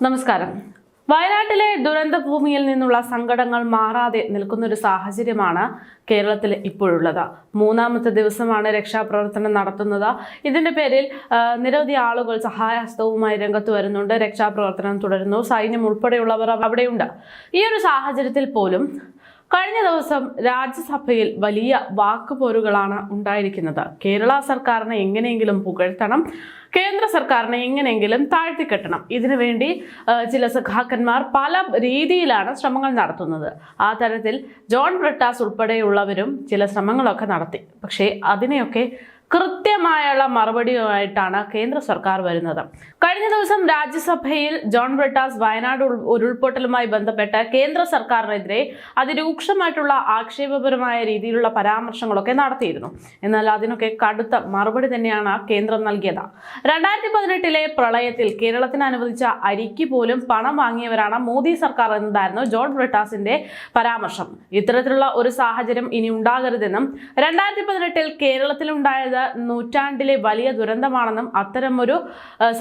നമസ്കാരം. വയനാട്ടിലെ ദുരന്ത ഭൂമിയിൽ നിന്നുള്ള സങ്കടങ്ങൾ മാറാതെ നിൽക്കുന്ന ഒരു സാഹചര്യമാണ് കേരളത്തിൽ ഇപ്പോഴുള്ളത്. മൂന്നാമത്തെ ദിവസമാണ് രക്ഷാപ്രവർത്തനം നടത്തുന്നത്. ഇതിന്റെ പേരിൽ നിരവധി ആളുകൾ സഹായഹസ്തവുമായി രംഗത്ത് വരുന്നുണ്ട്. രക്ഷാപ്രവർത്തനം തുടരുന്നു. സൈന്യം ഉൾപ്പെടെയുള്ളവർ അവിടെയുണ്ട്. ഈ ഒരു സാഹചര്യത്തിൽ പോലും കഴിഞ്ഞ ദിവസം രാജ്യസഭയിൽ വലിയ വാക്കുപോരുകളാണ് ഉണ്ടായിരിക്കുന്നത്. കേരള സർക്കാരിനെ എങ്ങനെയെങ്കിലും പുകഴ്ത്തണം കേന്ദ്ര സർക്കാരിനെ എങ്ങനെയെങ്കിലും താഴ്ത്തിക്കെട്ടണം. ഇതിനുവേണ്ടി ചില സഖാക്കന്മാർ പല രീതിയിലാണ് ശ്രമങ്ങൾ നടത്തുന്നത്. ആ തരത്തിൽ ജോൺ ബ്രിട്ടാസ് ഉൾപ്പെടെയുള്ളവരും ചില ശ്രമങ്ങളൊക്കെ നടത്തി. പക്ഷേ അതിനെയൊക്കെ കൃത്യമായുള്ള മറുപടിയുമായിട്ടാണ് കേന്ദ്ര സർക്കാർ വരുന്നത്. കഴിഞ്ഞ ദിവസം രാജ്യസഭയിൽ ജോൺ ബ്രിട്ടാസ് വയനാട് ഉരുൾപൊട്ടലുമായി ബന്ധപ്പെട്ട് കേന്ദ്ര സർക്കാരിനെതിരെ അതിരൂക്ഷമായിട്ടുള്ള ആക്ഷേപപരമായ രീതിയിലുള്ള പരാമർശങ്ങളൊക്കെ നടത്തിയിരുന്നു. എന്നാൽ അതിനൊക്കെ കടുത്ത മറുപടി തന്നെയാണ് കേന്ദ്രം നൽകിയത്. രണ്ടായിരത്തി പതിനെട്ടിലെ പ്രളയത്തിൽ കേരളത്തിന് അനുവദിച്ച അരിക്ക് പോലും പണം വാങ്ങിയവരാണ് മോദി സർക്കാർ എന്നതായിരുന്നു ജോൺ ബ്രിട്ടാസിന്റെ പരാമർശം. ഇത്തരത്തിലുള്ള ഒരു സാഹചര്യം ഇനി ഉണ്ടാകരുതെന്നും രണ്ടായിരത്തി പതിനെട്ടിൽ കേരളത്തിലുണ്ടായത് നൂറ്റാണ്ടിലെ വലിയ ദുരന്തമാണെന്നും അത്തരമൊരു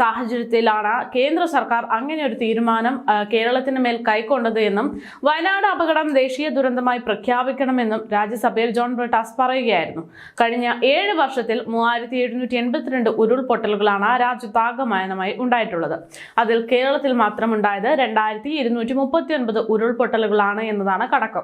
സാഹചര്യത്തിലാണ് കേന്ദ്ര സർക്കാർ അങ്ങനെ ഒരു തീരുമാനം കേരളത്തിന് മേൽ കൈക്കൊണ്ടത് എന്നും വയനാട് അപകടം ദേശീയ ദുരന്തമായി പ്രഖ്യാപിക്കണമെന്നും രാജ്യസഭയിൽ ജോൺ ബ്രിട്ടാസ് പറയുകയായിരുന്നു. കഴിഞ്ഞ ഏഴ് വർഷത്തിൽ മൂവായിരത്തി എഴുന്നൂറ്റി എൺപത്തിരണ്ട് ഉരുൾപൊട്ടലുകളാണ് രാജ്യത്താകമാനമായി ഉണ്ടായിട്ടുള്ളത്. അതിൽ കേരളത്തിൽ മാത്രം ഉണ്ടായത് രണ്ടായിരത്തി ഇരുന്നൂറ്റി മുപ്പത്തി ഒൻപത് ഉരുൾപൊട്ടലുകളാണ് എന്നതാണ് കടക്കം.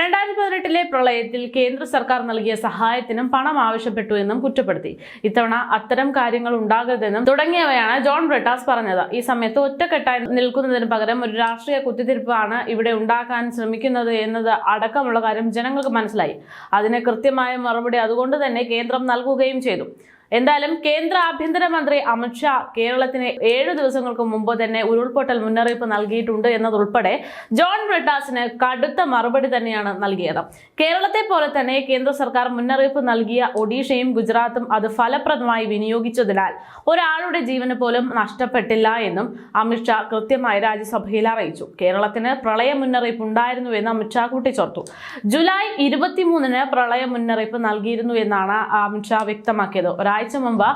രണ്ടായിരത്തി പതിനെട്ടിലെ പ്രളയത്തിൽ കേന്ദ്ര സർക്കാർ നൽകിയ സഹായത്തിനും പണം ആവശ്യപ്പെട്ടു എന്നും കുറ്റപ്പെടുത്തി. ഇത്തവണ അത്തരം കാര്യങ്ങൾ ഉണ്ടാകരുതെന്നും തുടങ്ങിയവയാണ് ജോൺ ബ്രിട്ടാസ് പറഞ്ഞത്. ഈ സമയത്ത് ഒറ്റക്കെട്ടായി നിൽക്കുന്നതിന് പകരം ഒരു രാഷ്ട്രീയ കുത്തിത്തിരിപ്പാണ് ഇവിടെ ഉണ്ടാക്കാൻ ശ്രമിക്കുന്നത് എന്നത് അടക്കമുള്ള കാര്യം ജനങ്ങൾക്ക് മനസ്സിലായി. അതിന് കൃത്യമായ മറുപടി അതുകൊണ്ട് തന്നെ കേന്ദ്രം നൽകുകയും ചെയ്തു. എന്തായാലും കേന്ദ്ര ആഭ്യന്തരമന്ത്രി അമിത്ഷാ കേരളത്തിന് ഏഴു ദിവസങ്ങൾക്ക് മുമ്പ് തന്നെ ഉരുൾപൊട്ടൽ മുന്നറിയിപ്പ് നൽകിയിട്ടുണ്ട് എന്നതുൾപ്പെടെ ജോൺ ബ്രിട്ടാസിന് കടുത്ത മറുപടി തന്നെയാണ് നൽകിയത്. കേരളത്തെ പോലെ തന്നെ കേന്ദ്ര സർക്കാർ മുന്നറിയിപ്പ് നൽകിയ ഒഡീഷയും ഗുജറാത്തും അത് ഫലപ്രദമായി വിനിയോഗിച്ചതിനാൽ ഒരാളുടെ ജീവന് പോലും നഷ്ടപ്പെട്ടില്ല എന്നും അമിത്ഷാ കൃത്യമായി രാജ്യസഭയിൽ അറിയിച്ചു. കേരളത്തിന് പ്രളയ മുന്നറിയിപ്പ് ഉണ്ടായിരുന്നു എന്ന് അമിത്ഷാ കൂട്ടിച്ചേർത്തു. ജൂലൈ ഇരുപത്തിമൂന്നിന് പ്രളയ മുന്നറിയിപ്പ് നൽകിയിരുന്നു എന്നാണ് അമിത്ഷാ വ്യക്തമാക്കിയത്. ഒരാഴ്ച മുമ്പ്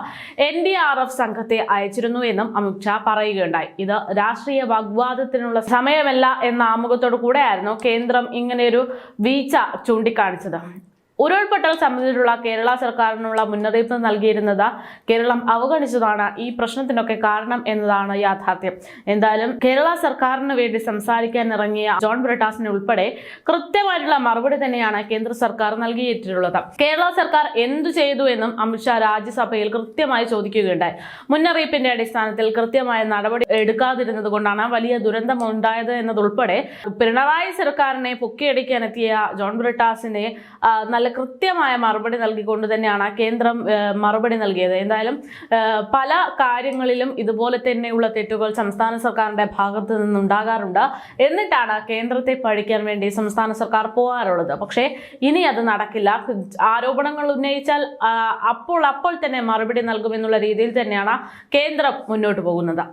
എൻ ഡി ആർ എഫ് സംഘത്തെ അയച്ചിരുന്നു എന്നും അമിത് ഷാ പറയുകയുണ്ടായി. ഇത് രാഷ്ട്രീയ വാഗ്വാദത്തിനുള്ള സമയമല്ല എന്ന ആമുഖത്തോടു കൂടെയായിരുന്നു കേന്ദ്രം ഇങ്ങനെയൊരു വീഴ്ച ചൂണ്ടിക്കാണിച്ചത്. ഉരുൾപൊട്ടൽ സംബന്ധിച്ചുള്ള കേരള സർക്കാരിനുള്ള മുന്നറിയിപ്പ് നൽകിയിരുന്നത് കേരളം അവഗണിച്ചതാണ് ഈ പ്രശ്നത്തിനൊക്കെ കാരണം എന്നതാണ് യാഥാർത്ഥ്യം. എന്തായാലും കേരള സർക്കാരിന് വേണ്ടി സംസാരിക്കാൻ ഇറങ്ങിയ ജോൺ ബ്രിട്ടാസിനെ ഉൾപ്പെടെ കൃത്യമായിട്ടുള്ള മറുപടി തന്നെയാണ് കേന്ദ്ര സർക്കാർ നൽകിയിട്ടുള്ളത്. കേരള സർക്കാർ എന്തു ചെയ്തു എന്നും അമിത്ഷാ രാജ്യസഭയിൽ കൃത്യമായി ചോദിക്കുകയുണ്ടായി. മുന്നറിയിപ്പിന്റെ അടിസ്ഥാനത്തിൽ കൃത്യമായ നടപടി എടുക്കാതിരുന്നത് കൊണ്ടാണ് വലിയ ദുരന്തം ഉണ്ടായത് എന്നതുൾപ്പെടെ പിണറായി സർക്കാരിനെ പൊക്കിയടിക്കാനെത്തിയ ജോൺ ബ്രിട്ടാസിനെ ആ, കൃത്യമായ മറുപടി നൽകിക്കൊണ്ട് തന്നെയാണ് കേന്ദ്രം മറുപടി നൽകിയത്. എന്തായാലും പല കാര്യങ്ങളിലും ഇതുപോലെ തന്നെയുള്ള തെറ്റുകൾ സംസ്ഥാന സർക്കാരിന്റെ ഭാഗത്ത് നിന്നുണ്ടാകാറുണ്ട്. എന്നിട്ടാണ് കേന്ദ്രത്തെ പഠിക്കാൻ വേണ്ടി സംസ്ഥാന സർക്കാർ പോകാറുള്ളത്. പക്ഷേ ഇനി അത് നടക്കില്ല. ആരോപണങ്ങൾ ഉന്നയിച്ചാൽ അപ്പോൾ അപ്പോൾ തന്നെ മറുപടി നൽകുമെന്നുള്ള രീതിയിൽ തന്നെയാണ് കേന്ദ്രം മുന്നോട്ട് പോകുന്നത്.